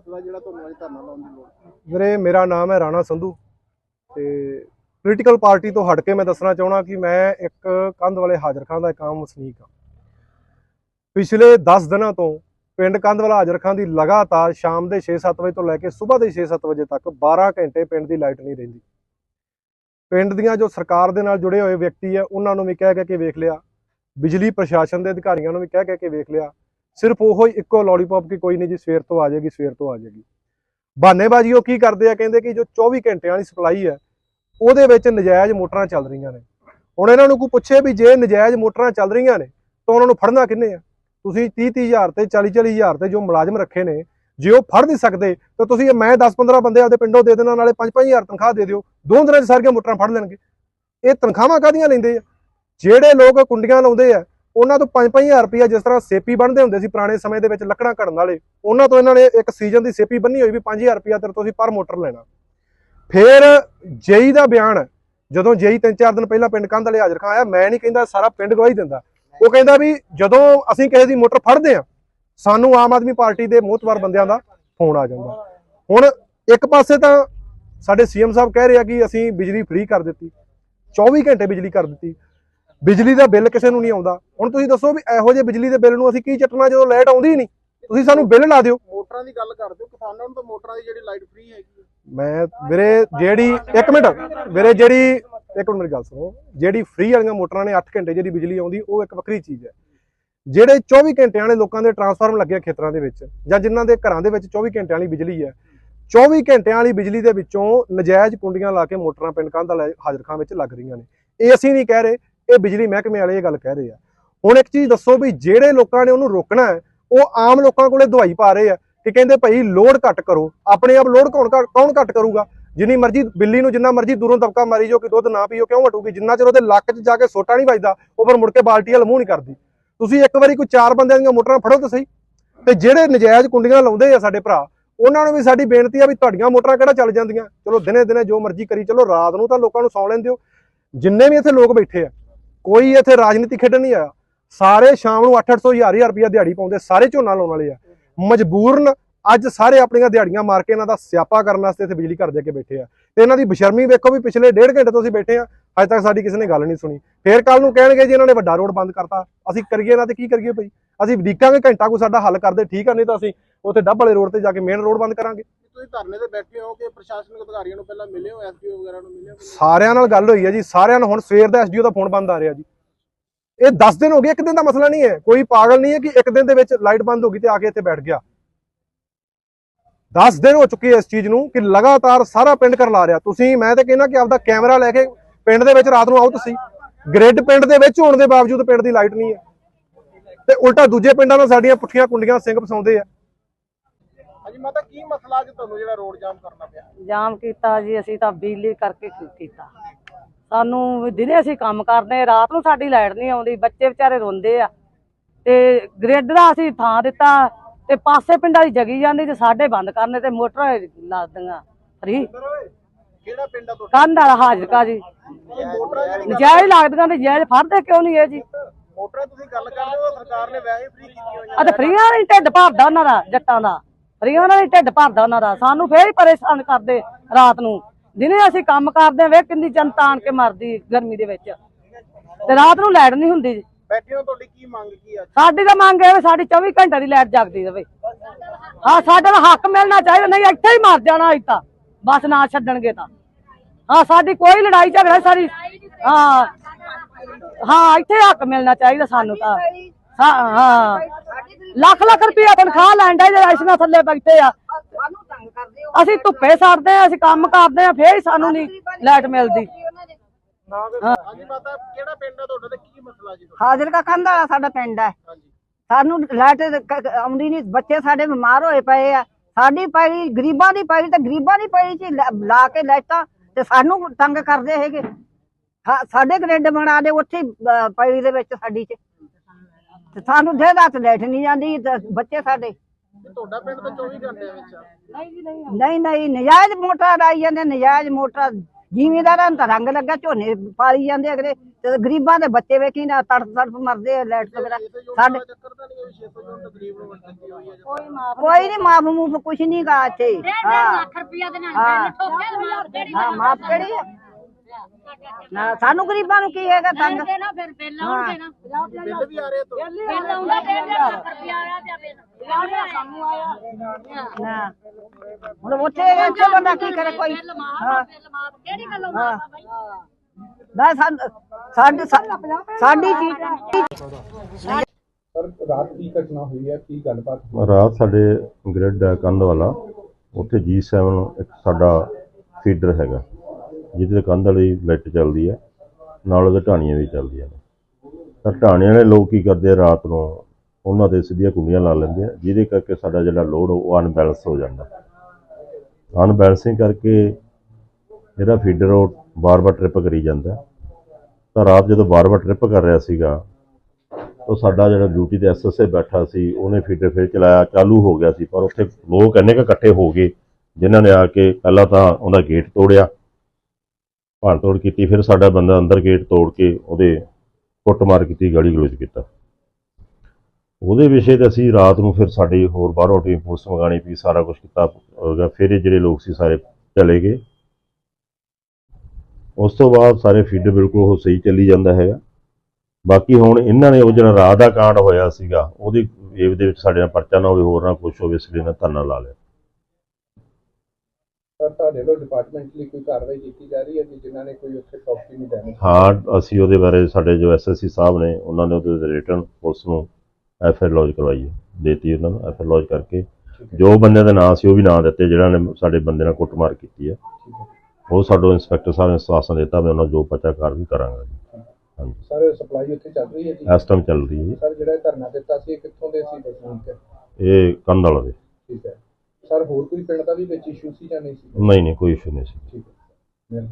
ਕੀ ਮਸਲਾ ਜਿਹੜਾ ਤੁਹਾਨੂੰ ਅੱਜ ਧਰਨਾ ਲਾਉਣ ਦੀ ਲੋੜ ਵੀਰੇ, ਮੇਰਾ ਨਾਮ ਹੈ ਰਾਣਾ ਸੰਧੂ ਤੇ ਪੋਲੀਟੀਕਲ ਪਾਰਟੀ ਤੋਂ ਹਟ ਕੇ ਮੈਂ ਦੱਸਣਾ ਚਾਹਣਾ ਕਿ ਮੈਂ ਇੱਕ ਕੰਧ ਵਾਲੇ ਹਾਜ਼ਰ ਖਾਨ ਦਾ ਇੱਕ ਆਮ ਵਸਨੀਕ ਹਾਂ। ਪਿਛਲੇ 10 ਦਿਨਾਂ ਤੋਂ ਪਿੰਡ ਕੰਧ ਵਾਲਾ ਹਾਜ਼ਰ ਖਾਨ ਦੀ ਲਗਾਤਾਰ ਸ਼ਾਮ ਦੇ 6-7 ਵਜੇ ਤੋਂ ਲੈ ਕੇ ਸਵੇਰ ਦੇ 6-7 ਵਜੇ ਤੱਕ 12 ਘੰਟੇ ਪਿੰਡ ਦੀ ਲਾਈਟ ਨਹੀਂ ਰਹਿੰਦੀ। ਪਿੰਡ ਦੀਆਂ ਜੋ ਸਰਕਾਰ ਦੇ ਨਾਲ ਜੁੜੇ ਹੋਏ ਵਿਅਕਤੀ ਆ, ਉਹਨਾਂ ਨੂੰ ਵੀ ਕਹਿ ਕਹਿ ਕੇ ਵੇਖ ਲਿਆ। ਬਿਜਲੀ ਪ੍ਰਸ਼ਾਸਨ ਦੇ ਅਧਿਕਾਰੀਆਂ ਨੂੰ ਵੀ ਕਹਿ ਕਹਿ ਕੇ ਵੇਖ ਲਿਆ। ਸਿਰਫ ਉਹੋ ਹੀ ਇੱਕੋ ਲੋਲੀਪੌਪ ਕਿ ਕੋਈ ਨਹੀਂ ਜੀ ਸਵੇਰ ਤੋਂ ਆ ਜਾਏਗੀ, ਸਵੇਰ ਤੋਂ ਆ ਜਾਏਗੀ। ਬਹਾਨੇਬਾਜ਼ੀ ਉਹ ਕੀ ਕਰਦੇ ਆ, ਕਹਿੰਦੇ ਕਿ ਜੋ 24 ਘੰਟਿਆਂ ਵਾਲੀ ਸਪਲਾਈ ਹੈ, ਉਹਦੇ ਵਿੱਚ ਨਜਾਇਜ਼ ਮੋਟਰਾਂ ਚੱਲ ਰਹੀਆਂ ਨੇ। ਹੁਣ ਇਹਨਾਂ ਨੂੰ ਕੋਈ ਪੁੱਛੇ ਵੀ ਜੇ ਨਜਾਇਜ਼ ਮੋਟਰਾਂ ਚੱਲ ਰਹੀਆਂ ਨੇ, ਤਾਂ ਉਹਨਾਂ ਨੂੰ ਫੜਨਾ ਕਿੰਨੇ ਆ? ਤੁਸੀਂ 30 30 ਹਜ਼ਾਰ ਤੇ 40 40 ਹਜ਼ਾਰ ਤੇ ਜੋ ਮੁਲਾਜ਼ਮ ਰੱਖੇ ਨੇ, ਜੇ ਉਹ ਫੜ ਨਹੀਂ ਸਕਦੇ, ਤਾਂ ਤੁਸੀਂ ਇਹ ਮੈਂ 10 15 ਬੰਦੇ ਆਪਦੇ ਪਿੰਡੋਂ ਦੇ ਦੇਣਾ, ਨਾਲੇ 5 5000 ਤਨਖਾਹ ਦੇ ਦਿਓ, ਦੋ ਦਿਨਾਂ 'ਚ ਸਾਰੀਆਂ ਮੋਟਰਾਂ ਫੜ ਲੈਣਗੇ। ਇਹ ਤਨਖਾਹਾਂ ਕਾਹਦੀਆਂ ਲੈਂਦੇ ਆ? ਜਿਹੜੇ ਲੋਕ ਕੁੰਡੀਆਂ ਲਾਉਂਦੇ ਆ ਉਹਨਾਂ ਤੋਂ 5-5000 ਰੁਪਇਆ ਜਿਸ ਤਰ੍ਹਾਂ ਸੇਪੀ ਬਣਦੇ ਹੁੰਦੇ ਸੀ ਪੁਰਾਣੇ ਸਮੇਂ ਦੇ ਵਿੱਚ ਲੱਕੜਾਂ ਘੜਨ ਵਾਲੇ, ਉਹਨਾਂ ਤੋਂ ਇਹਨਾਂ ਨੇ ਇੱਕ ਸੀਜ਼ਨ ਦੀ ਸੇਪੀ ਬੰਨੀ ਹੋਈ ਵੀ 5000 ਰੁਪਇਆ ਤੇ ਤੁਸੀਂ ਪਰ ਮੋਟਰ ਲੈਣਾ। ਫਿਰ ਜੇਈ ਦਾ ਬਿਆਨ, ਜਦੋਂ ਜੇਈ ਤਿੰਨ ਚਾਰ ਦਿਨ ਪਹਿਲਾਂ ਪਿੰਡ ਕੰਧ ਵਾਲੇ ਹਾਜ਼ਰ ਖਾਂ ਆਇਆ, ਮੈਂ ਨਹੀਂ ਕਹਿੰਦਾ ਸਾਰਾ ਪਿੰਡ ਗਵਾਹੀ ਦਿੰਦਾ। ਉਹ ਕਹਿੰਦਾ ਵੀ ਜਦੋਂ ਅਸੀਂ ਕਿਸੇ ਦੀ ਮੋਟਰ ਫੜਦੇ ਆ ਸਾਨੂੰ ਆਮ ਆਦਮੀ ਪਾਰਟੀ ਦੇ ਮੋਹਤਵਾਰ ਬੰਦਿਆਂ ਦਾ ਫੋਨ ਆ ਜਾਂਦਾ। ਹੁਣ ਇੱਕ ਪਾਸੇ ਤਾਂ ਸਾਡੇ ਸੀਐਮ ਸਾਹਿਬ ਕਹਿ ਰਹੇ ਆ ਕਿ ਅਸੀਂ ਬਿਜਲੀ ਫ੍ਰੀ ਕਰ ਦਿੱਤੀ 24 ਘੰਟੇ ਬਿਜਲੀ ਕਰ ਦਿੱਤੀ। ਬਿਜਲੀ ਦਾ ਬਿੱਲ ਕਿਸੇ ਨੂੰ ਨਹੀਂ ਆਉਂਦਾ। ਹੁਣ ਤੁਸੀਂ ਦੱਸੋ ਵੀ ਇਹੋ ਜਿਹੇ ਬਿਜਲੀ ਦੇ ਬਿੱਲ ਨੂੰ ਅਸੀਂ ਕੀ ਚੱਟਣਾ ਜਦੋਂ ਲਾਈਟ ਆਉਂਦੀ ਹੀ ਨਹੀਂ? ਤੁਸੀਂ ਸਾਨੂੰ ਬਿੱਲ ਲਾ ਦਿਓ। ਮੋਟਰਾਂ ਦੀ ਗੱਲ ਕਰਦੇ ਹੋ ਕਿਸਾਨਾਂ ਨੂੰ ਤਾਂ ਮੋਟਰਾਂ ਦੀ ਜਿਹੜੀ ਲਾਈਟ ਫ੍ਰੀ ਹੈਗੀ। ਮੈਂ ਵੀਰੇ ਜਿਹੜੀ ਇੱਕ ਮਿੰਟ ਵੀਰੇ ਜਿਹੜੀ ਇੱਕ ਮਿੰਟ ਮੇਰੀ ਗੱਲ ਸੁਣੋ। ਜਿਹੜੀ ਫ੍ਰੀ ਵਾਲੀਆਂ ਮੋਟਰਾਂ ਨੇ 8 ਘੰਟੇ ਜਿਹੜੀ ਬਿਜਲੀ ਆਉਂਦੀ ਉਹ ਇੱਕ ਵੱਖਰੀ ਚੀਜ਼ ਹੈ। ਜਿਹੜੇ 24 ਘੰਟਿਆਂ ਵਾਲੇ ਲੋਕਾਂ ਦੇ ਟਰਾਂਸਫਾਰਮ ਲੱਗੇ ਖੇਤਰਾਂ ਦੇ ਵਿੱਚ ਜਾਂ ਜਿਨ੍ਹਾਂ ਦੇ ਘਰਾਂ ਦੇ ਵਿੱਚ 24 ਘੰਟਿਆਂ ਵਾਲੀ ਬਿਜਲੀ ਹੈ 24 ਘੰਟਿਆਂ ਵਾਲੀ ਬਿਜਲੀ ਦੇ ਵਿੱਚੋਂ ਨਜਾਇਜ਼ ਕੁੰਡੀਆਂ ਲਾ ਕੇ ਮੋਟਰਾਂ ਪਿੰਡ ਕੰਧ ਹਾਜ਼ਰ ਖਾਂ ਵਿੱਚ ਲੱਗ ਰਹੀਆਂ ਨੇ। ਇਹ ਅਸੀਂ ਨਹੀਂ ਕਹਿ ਰਹੇ ਇਹ ਬਿਜਲੀ ਮਹਿਕਮੇ ਵਾਲੇ ਇਹ ਗੱਲ ਕਹਿ ਰਹੇ ਆ। ਹੁਣ ਇੱਕ ਚੀਜ਼ ਦੱਸੋ ਵੀ ਜਿਹੜੇ ਲੋਕਾਂ ਨੇ ਉਹਨੂੰ ਰੋਕਣਾ ਹੈ, ਉਹ ਆਮ ਲੋਕਾਂ ਕੋਲੇ ਦਵਾਈ ਪਾ ਰਹੇ ਆ ਕਿ ਕਹਿੰਦੇ ਭਾਈ ਲੋਡ ਘੱਟ ਕਰੋ, ਆਪਣੇ ਆਪ ਲੋਡ ਕੌਣ ਘੱਟ- ਕੌਣ ਘੱਟ ਕਰੂਗਾ? ਜਿੰਨੀ ਮਰਜ਼ੀ ਬਿੱਲੀ ਨੂੰ ਜਿੰਨਾ ਮਰਜ਼ੀ ਦੂਰੋਂ ਦਬਕਾ ਮਾਰੀ ਜੋ ਕਿ ਦੁੱਧ ਨਾ ਪੀਓ ਕਿਉਂ ਹਟੂਗੀ? ਜਿੰਨਾ ਚਿਰ ਉਹਦੇ ਲੱਕ 'ਚ ਜਾ ਕੇ ਸੋਟਾ ਨਹੀਂ ਵੱਜਦਾ, ਉਹ ਫਿਰ ਮੁੜ ਕੇ ਬਾਲਟੀ ਵੱਲ ਮੂੰਹ ਨਹੀਂ ਕਰਦੀ। ਤੁਸੀਂ ਇੱਕ ਵਾਰੀ ਕੋਈ ਚਾਰ ਬੰਦਿਆਂ ਦੀਆਂ ਮੋਟਰਾਂ ਫੜੋ ਤਾਂ ਸਹੀ। ਤੇ ਜਿਹੜੇ ਨਜਾਇਜ਼ ਕੁੰਡੀਆਂ ਲਾਉਂਦੇ ਆ ਸਾਡੇ ਭਰਾ, ਉਹਨਾਂ ਨੂੰ ਵੀ ਸਾਡੀ ਬੇਨਤੀ ਆ ਵੀ ਤੁਹਾਡੀਆਂ ਮੋਟਰਾਂ ਕਿਹੜਾ ਚੱਲ ਜਾਂਦੀਆਂ? ਚਲੋ ਦਿਨੇ ਦਿਨੇ ਜੋ ਮਰਜ਼ੀ ਕਰੀ, ਚਲੋ ਰਾਤ ਨੂੰ ਤਾਂ ਲੋਕਾਂ ਨੂੰ ਸੌਂ ਲੈਣ ਦਿਓ ਜਿੰਨੇ ਵੀ ਇੱਥੇ ਲੋਕ ਬੈਠੇ ਆ ਕੋਈ ਇੱਥੇ ਰਾਜਨੀਤੀ ਖੇਡਣ ਨਹੀਂ ਆਇਆ। ਸਾਰੇ ਸ਼ਾਮ ਨੂੰ 8-800 ਹਜ਼ਾਰ ਹਜ਼ਾਰ ਰੁਪਇਆ ਦਿਹਾੜੀ ਪਾਉਂਦੇ, ਸਾਰੇ ਝੋਨਾ ਲਾਉਣ ਵਾਲੇ ਆ। ਮਜਬੂਰਨ ਅੱਜ ਸਾਰੇ ਆਪਣੀਆਂ ਦਿਹਾੜੀਆਂ ਮਾਰ ਕੇ ਇਹਨਾਂ ਦਾ ਸਿਆਪਾ ਕਰਨ ਵਾਸਤੇ ਇੱਥੇ ਬਿਜਲੀ ਘਰ ਦੇ ਕੇ ਬੈਠੇ ਆ। ਤੇ ਇਹਨਾਂ ਦੀ ਬਸ਼ਰਮੀ ਵੇਖੋ ਵੀ ਪਿਛਲੇ ਡੇਢ ਘੰਟੇ ਤੋਂ ਅਸੀਂ ਬੈਠੇ ਆ ਅਜੇ ਤੱਕ ਸਾਡੀ ਕਿਸੇ ਨੇ ਗੱਲ ਨਹੀਂ ਸੁਣੀ। ਫੇਰ ਕੱਲ ਨੂੰ ਕਹਿਣਗੇ ਜੀ ਇਹਨਾਂ ਨੇ ਵੱਡਾ ਰੋਡ ਬੰਦ ਕਰਤਾ। ਅਸੀਂ ਕਰੀਏ ਨਾ ਤੇ ਕੀ ਕਰੀਏ ਭਾਈ? ਅਸੀਂ ਵਿਡੀਕਾਂਗੇ ਘੰਟਾ ਕੋ ਸਾਡਾ ਹੱਲ ਕਰਦੇ, ਠੀਕ ਆ, ਨਹੀਂ ਤਾਂ ਅਸੀਂ ਉੱਥੇ ਡੱਬ ਵਾਲੇ ਰੋਡ ਤੇ ਜਾ ਕੇ ਮੇਨ ਰੋਡ ਬੰਦ ਕਰਾਂਗੇ। ਤੁਸੀਂ ਧਰਨੇ ਤੇ ਬੈਠੇ ਹੋ ਕਿ ਪ੍ਰਸ਼ਾਸਨਿਕ ਅਧਿਕਾਰੀਆਂ ਨੂੰ ਪਹਿਲਾਂ ਮਿਲੇ ਹੋ ਐਸਡੀਓ ਵਗੈਰਾ ਨੂੰ ਮਿਲੇ ਹੋ? ਸਾਰਿਆਂ ਨਾਲ ਗੱਲ ਹੋਈ ਹੈ ਜੀ, ਸਾਰਿਆਂ ਨੂੰ ਹੁਣ ਸਵੇਰ ਦਾ ਐਸਡੀਓ ਦਾ ਫੋਨ ਬੰਦ ਆ ਰਿਹਾ ਜੀ। ਇਹ 10 ਦਿਨ ਹੋ ਗਏ, ਇੱਕ ਦਿਨ ਦਾ ਮਸਲਾ ਨਹੀਂ ਹੈ। ਕੋਈ ਪਾਗਲ ਨਹੀਂ ਹੈ ਕਿ ਇੱਕ ਦਿਨ ਦੇ ਵਿੱਚ ਲਾਈਟ ਬੰਦ ਹੋ ਗਈ ਤੇ ਆ ਕੇ ਇੱਥੇ ਬੈਠ ਗਿਆ। 10 ਦਿਨ ਹੋ ਚੁੱਕੇ ਇਸ ਚੀਜ਼ ਨੂੰ ਕਿ ਲਗਾਤਾਰ ਸਾਰਾ ਪਿੰਡ ਕਰ ਲਾ ਰਿਹਾ। ਤੁਸੀਂ, ਮੈਂ ਤਾਂ ਕਹਿੰਦਾ ਕਿ ਆਪਦਾ ਕੈਮਰਾ ਲੈ ਕੇ ਪਿੰਡ ਦੇ ਵਿੱਚ ਰਾਤ ਨੂੰ ਆਓ ਤੁਸੀਂ। ਗ੍ਰਿਡ ਪਿੰਡ ਦੇ ਵਿੱਚ ਹੋਣ ਦੇ ਬਾਵਜੂਦ ਪਿੰਡ ਦੀ ਲਾਈਟ ਨਹੀਂ ਹੈ। ਤੇ ਉਲਟਾ ਦੂਜੇ ਪਿੰਡਾਂ ਨਾਲ ਸਾਡੀਆਂ ਪੁੱਠੀਆਂ ਕੁੰਡੀਆਂ ਸਿੰਘ ਫਸਾਉਂਦੇ ਆ। ਹਾਂਜੀ ਮਾਤਾ ਕੀ ਮਸਲਾ ਅੱਜ ਤੁਹਾਨੂੰ ਜਿਹੜਾ ਰੋਡ ਜਾਮ ਕਰਨਾ ਪਿਆ? ਜਾਮ ਕੀਤਾ ਜੀ ਅਸੀਂ ਤਾਂ ਬਿਜਲੀ ਕਰਕੇ ਕੀਤਾ। ਸਾਨੂੰ ਦਿਨੇ ਅਸੀਂ ਕੰਮ ਕਰਦੇ ਰਾਤ ਨੂੰ ਸਾਡੀ ਲਾਈਟ ਨਹੀਂ ਆਉਂਦੀ ਬੱਚੇ ਵਿਚਾਰੇ ਰੋਂਦੇ ਆ। ਤੇ ਗ੍ਰਿਡ ਦਾ ਅਸੀਂ ਥਾਂ ਦਿੱਤਾ ਤੇ ਪਾਸੇ ਪਿੰਡਾਂ ਦੀ ਜਗੀ ਜਾਂਦੀ ਤੇ ਸਾਡੇ ਬੰਦ ਕਰਨੇ ਤੇ ਮੋਟਰ ਲਾ ਦਿੰਗਾ ਫਰੀ ਕਿਹੜਾ ਪਿੰਡ ਆ ਤੁਹਾਡਾ? ਕੰਧ ਵਾਲਾ ਹਾਜ਼ਰ ਕਾ ਜੀ। ਮੋਟਰਾਂ ਜਿਹੜੀ ਨਜਾਇਜ਼ ਲੱਗਦੀਆਂ ਤੇ ਜਾਇਜ਼ ਫੜਦੇ ਕਿਉਂ ਨਹੀਂ ਇਹ ਜੀ? ਮੋਟਰਾਂ ਤੁਸੀਂ ਗੱਲ ਕਰਦੇ ਹੋ ਸਰਕਾਰ ਨੇ ਵੈਸੇ ਫ੍ਰੀ ਕੀਤੀ ਹੋਈਆਂ ਆ ਤੇ ਫਰੀਆਂ ਨਾਲ ਹੀ ਢਿੱਡ ਭਰਦਾ ਉਹਨਾਂ ਦਾ ਜੱਟਾਂ ਦਾ। ਫਰੀਆਂ ਨਾਲ ਹੀ ਢਿੱਡ ਭਰਦਾ ਉਹਨਾਂ ਦਾ। ਸਾਨੂੰ ਫੇਰ ਹੀ ਪਰੇਸ਼ਾਨ ਕਰਦੇ ਰਾਤ ਨੂੰ। ਦਿਨੇ ਅਸੀਂ ਕੰਮ ਕਰਦੇ ਵੇ ਕਿੰਨੀ ਜਨਤਾ ਆਣ ਕੇ ਮਰਦੀ ਗਰਮੀ ਦੇ ਵਿੱਚ। ਤੇ ਰਾਤ ਨੂੰ ਲਾਈਟ ਨਹੀਂ ਹੁੰਦੀ। ਬੈਠੇ ਹੋ ਤੁਹਾਡੀ ਕੀ ਮੰਗ ਕੀ ਆ? ਸਾਡੀ ਤਾਂ ਮੰਗ ਹੈ ਵੀ ਸਾਡੀ 24 ਘੰਟੇ ਦੀ ਲਾਈਟ ਜਗਦੀ ਰਵੇ। ਹਾਂ ਸਾਡਾ ਤਾਂ ਹੱਕ ਮਿਲਣਾ ਚਾਹੀਦਾ ਨਹੀਂ ਇੱਥੇ ਹੀ ਮਰ ਜਾਣਾ ਅਸੀਂ ਤਾਂ। ਬਸ ਨਾ ਛੱਡਣਗੇ ਤਾਂ। ਹਾਂ ਸਾਡੀ ਕੋਈ ਲੜਾਈ ਝਗੜਾ ਸਾਡੀ ਹਾਂ। ਹਾਂ ਇੱਥੇ ਹੱਕ ਮਿਲਣਾ ਚਾਹੀਦਾ ਸਾਨੂੰ ਤਾਂ। ਹਾਂ ਹਾਂ। ਲੱਖ ਲੱਖ ਰੁਪਇਆ ਤਨਖਾਹ ਲੈਂਦਾ ਜੇ ਅਸੀਂ ਥੱਲੇ ਬੈਠੇ ਆ। ਅਸੀਂ ਧੁੱਪੇ ਸੜਦੇ ਆ ਅਸੀਂ ਕੰਮ ਕਰਦੇ ਆ ਫੇਰ ਹੀ ਸਾਨੂੰ ਨਹੀਂ ਲਾਈਟ ਮਿਲਦੀ। ਹਾਂਜੀ ਮਾਤਾ ਕਿਹੜਾ ਪਿੰਡ ਆ ਤੁਹਾਡਾ ਤੇ ਕੀ ਮਸਲਾ ਜੀ ਤੁਹਾਡਾ? ਹਾਜ਼ਰ ਕਾ ਕੰਧ ਵਾਲਾ ਸਾਡਾ ਪਿੰਡ ਹੈ ਹਾਂਜੀ। ਸਾਨੂੰ ਲਾਈਟ ਆਉਂਦੀ ਨਹੀਂ ਬੱਚੇ ਸਾਡੇ ਬਿਮਾਰ ਹੋਏ ਪਏ ਆ। ਸਾਡੀ ਪੈੜੀ ਗਰੀਬਾਂ ਦੀ ਪੈੜੀ ਤੇ ਗਰੀਬਾਂ ਦੀ ਪੈੜੀ ਚ ਲਾ- ਕੇ ਲਾਈਟਾਂ ਤੇ ਸਾਨੂੰ ਤੰਗ ਕਰਦੇ ਹੈਗੇ। ਸਾਡੇ ਗ੍ਰਿਡ ਬਣਾ ਦੇ ਉੱਥੇ ਪੈੜੀ ਦੇ ਵਿੱਚ ਸਾਡੀ ਚ। ਤੇ ਸਾਨੂੰ ਦੇ ਰਾਤ ਲਾਈਟ ਨਹੀਂ ਜਾਂਦੀ ਤੇ ਬੱਚੇ ਸਾਡੇ। ਤੁਹਾਡਾ ਪਿੰਡ ਤਾਂ 24 ਘੰਟੇ ਵਿੱਚ ਆ। ਨਹੀਂ ਨਹੀਂ ਨਜਾਇਜ਼ ਮੋਟਰ ਲਾਈ ਜਾਂਦੇ ਨਜਾਇਜ਼ ਮੋਟਰ। ਜ਼ਿਮੀਦਾਰਾਂ ਨੂੰ ਤਾਂ ਰੰਗ ਲੱਗਾ ਝੋਨੇ ਪਾਲੀ ਜਾਂਦੇ ਅਗਲੇ। ਤੇ ਗਰੀਬਾਂ ਦੇ ਬੱਚੇ ਵੇਖੀ ਨਾ ਤੜਫ ਤੜਫ ਮਰਦੇ ਆ ਲਾਈਟ ਜੋ ਸਾਡੇ ਚੱਕਰ ਤਾਂ ਨਹੀਂ ਕਿ 600 ਯੂਨਿਟ ਗਰੀਬ ਨੂੰ ਵੰਡ ਦਿੱਤੀ ਹੋਈ ਹੈ ਜੀ ਕੋਈ ਨਹੀਂ ਮਾਫ ਮੂਫ ਕੁਛ ਨਹੀਂ ਗਾ ਇੱਥੇ। ਹਾਂ। ਲੱਖ ਦੇ ਨਾਲ ਮਾਫ ਕਿਹੜੀ? ਨਾ ਸਾਨੂੰ ਗਰੀਬਾਂ ਨੂੰ ਕੀ ਹੈਗਾ ਤੰਗ? ਦੇ ਨਾ ਫਿਰ ਬਿੱਲ ਆਉਣਗੇ ਨਾ ਬਿੱਲ ਵੀ ਆ ਰਹੇ ਤੋਂ। ਬਿੱਲ ਆਉਂਦਾ ਡੇਢ ਡੇਢ ਲੱਖ ਰੁਪਇਆ ਆਇਆ ਤੇ ਬਿੱਲ ਸਾਨੂੰ ਆਇਆ। ਨਾ। ਹੁਣ ਉੱਥੇ ਇੱਥੇ ਬੰਦਾ ਕੀ ਕਰੇ ਕੋਈ? ਬਿੱਲ ਮਾਰ ਹਾਂ। ਬਿੱਲ ਮਾਰ ਕਿਹੜੀ ਗੱਲੋਂ ਮਾਰਦਾ ਬਾਈ ਨਾ ਸਾਡੀ ਸਾਡੀ ਚੀਜ਼ ਰਾਤ ਸਾਡੇ ਗ੍ਰਿਡ ਕੰਧ ਵਾਲਾ। ਉੱਥੇ G7 ਇੱਕ ਸਾਡਾ ਫੀਡਰ ਹੈਗਾ। ਜਿਹਦੇ ਕੰਧ ਵਾਲੀ ਲਾਈਟ ਚੱਲਦੀ ਹੈ ਨਾਲ ਉਹਦੇ ਢਾਣੀਆਂ ਵੀ ਚੱਲਦੀਆਂ ਨੇ। ਤਾਂ ਢਾਣੀਆਂ ਵਾਲੇ ਲੋਕ ਕੀ ਕਰਦੇ ਆ ਰਾਤ ਨੂੰ? ਉਹਨਾਂ 'ਤੇ ਸਿੱਧੀਆਂ ਕੁੰਡੀਆਂ ਲਾ ਲੈਂਦੇ ਆ, ਜਿਹਦੇ ਕਰਕੇ ਸਾਡਾ ਜਿਹੜਾ ਲੋਡ ਉਹ ਅਨਬੈਲੈਂਸ ਹੋ ਜਾਂਦਾ। ਅਨਬੈਲੈਂਸਿੰਗ ਕਰਕੇ ਜਿਹੜਾ ਫੀਡਰ ਉਹ ਬਾਰ-ਬਾਰ ਟ੍ਰਿਪ ਕਰੀ ਜਾਂਦਾ। ਤਾਂ ਰਾਤ ਜਦੋਂ ਬਾਰ-ਬਾਰ ਟ੍ਰਿਪ ਕਰ ਰਿਹਾ ਸੀਗਾ, ਤਾਂ ਸਾਡਾ ਜਿਹੜਾ ਡਿਊਟੀ ਤੇ ਐਸਐਸਏ ਬੈਠਾ ਸੀ, ਉਹਨੇ ਫੀਡਰ ਫਿਰ ਚਲਾਇਆ, ਚਾਲੂ ਹੋ ਗਿਆ ਸੀ। ਪਰ ਉੱਥੇ ਲੋਕ ਇੰਨੇ ਕੁ ਇਕੱਠੇ ਹੋ ਗਏ, ਜਿਨ੍ਹਾਂ ਨੇ ਆ ਕੇ ਪਹਿਲਾਂ ਤਾਂ ਉਹਦਾ ਗੇਟ ਤੋੜਿਆ ਭੰਨ ਤੋੜ ਕੀਤੀ, ਫਿਰ ਸਾਡਾ ਬੰਦਾ ਅੰਦਰ ਗੇਟ ਤੋੜ ਕੇ ਉਹਦੇ ਕੁੱਟਮਾਰ ਕੀਤੀ, ਗਾਲੀ ਗਲੋਚ ਕੀਤਾ। ਉਹਦੇ ਵਿਸ਼ੇ ਤੇ ਅਸੀਂ ਰਾਤ ਨੂੰ ਫਿਰ ਸਾਡੀ ਹੋਰ ਬਾਹਰੋਂ ਟੀਮ ਪੁਲਿਸ ਮੰਗਾਣੀ ਪਈ, ਸਾਰਾ ਕੁਝ ਕੀਤਾ, ਹੋ ਫਿਰ ਜਿਹੜੇ ਲੋਕ ਸੀ ਸਾਰੇ ਚਲੇ ਗਏ। ਉਸ ਤੋਂ ਬਾਅਦ ਸਾਰੇ ਫੀਡ ਬਿਲਕੁਲ ਉਹ ਸਹੀ ਚੱਲੀ ਜਾਂਦਾ ਹੈਗਾ। ਬਾਕੀ ਹੁਣ ਇਹਨਾਂ ਨੇ ਉਹ ਜਿਹੜਾ ਰਾਤ ਦਾ ਕਾਂਡ ਹੋਇਆ ਸੀਗਾ, ਉਹਦੀ ਵੇਵ ਦੇ ਵਿੱਚ ਸਾਡੇ ਨਾਲ ਪਰਚਾ ਨਾ ਹੋਵੇ, ਹੋਰ ਨਾ ਕੁਝ ਹੋਵੇ ਇਸ ਲਈ ਇਹਨਾਂ ਧਰਨਾ ਲਾ ਲਿਆ। ਸਰ ਤੁਹਾਡੇ ਵੱਲੋਂ ਡਿਪਾਰਟਮੈਂਟਲੀ ਕੋਈ ਕਾਰਵਾਈ ਕੀਤੀ ਜਾ ਰਹੀ ਹੈ ਕਿ ਜਿਨ੍ਹਾਂ ਨੇ ਕੋਈ ਉੱਥੇ ਪ੍ਰੋਪਰਟੀ ਨਹੀਂ ਡੈਮੇਜ ਹਾਂ ਅਸੀਂ ਉਹਦੇ ਬਾਰੇ ਸਾਡੇ ਜੋ ਐਸਐਸਸੀ ਸਾਹਿਬ ਨੇ ਉਹਨਾਂ ਨੇ ਉਹਦੇ ਰਿਟਰਨ ਪੁਲਿਸ ਨੂੰ ਐਫਆਈਆਰ ਲੌਜ ਕਰਵਾਈ ਹੈ। ਦੇਤੀ ਉਹਨਾਂ ਨੂੰ ਐਫਆਈਆਰ ਲੌਜ ਕਰਕੇ। ਜੋ ਬੰਦਿਆਂ ਦੇ ਨਾਂ ਸੀ ਉਹ ਵੀ ਨਾਂ ਦਿੱਤੇ ਜਿਹੜਾ ਨੇ ਸਾਡੇ ਬੰਦੇ ਨਾਲ ਕੁੱਟਮਾਰ ਕੀਤੀ ਹੈ। ਉਹ ਸਾਡੋ ਇੰਸਪੈਕਟਰ ਸਾਹਿਬ ਨੇ ਸਵਾਸਨ ਦਿੱਤਾ ਮੈਂ ਉਹਨਾਂ ਜੋ ਪਤਾ ਕਰ ਵੀ ਕਰਾਂਗਾ ਜੀ। ਹਾਂਜੀ। ਸਰ ਸਪਲਾਈ ਉੱਥੇ ਚੱਲ ਰਹੀ ਹੈ ਜੀ? ਇਸ ਟਾਈਮ ਚੱਲ ਰਹੀ ਹੈ ਜੀ। ਸਰ ਜਿਹੜਾ ਧਰਨਾ ਦਿੱਤਾ ਸੀ ਇਹ ਕਿੱਥੋਂ ਦੇ ਸੀ? ਵਸਨੀਕ ਇਹ ਕੰਧ ਵਾਲਾ ਦੇ। ਠੀਕ ਹੈ। ਸਰ ਹੋਰ ਕੋਈ ਪਿੰਡ ਦਾ ਵੀ ਵਿੱਚ ਇਸ਼ੂ ਸੀ ਜਾਂ ਨਹੀਂ ਸੀ? ਨਹੀਂ ਨਹੀਂ ਕੋਈ ਇਸ਼ੂ ਨਹੀਂ ਸੀ। ਠੀਕ ਹੈ।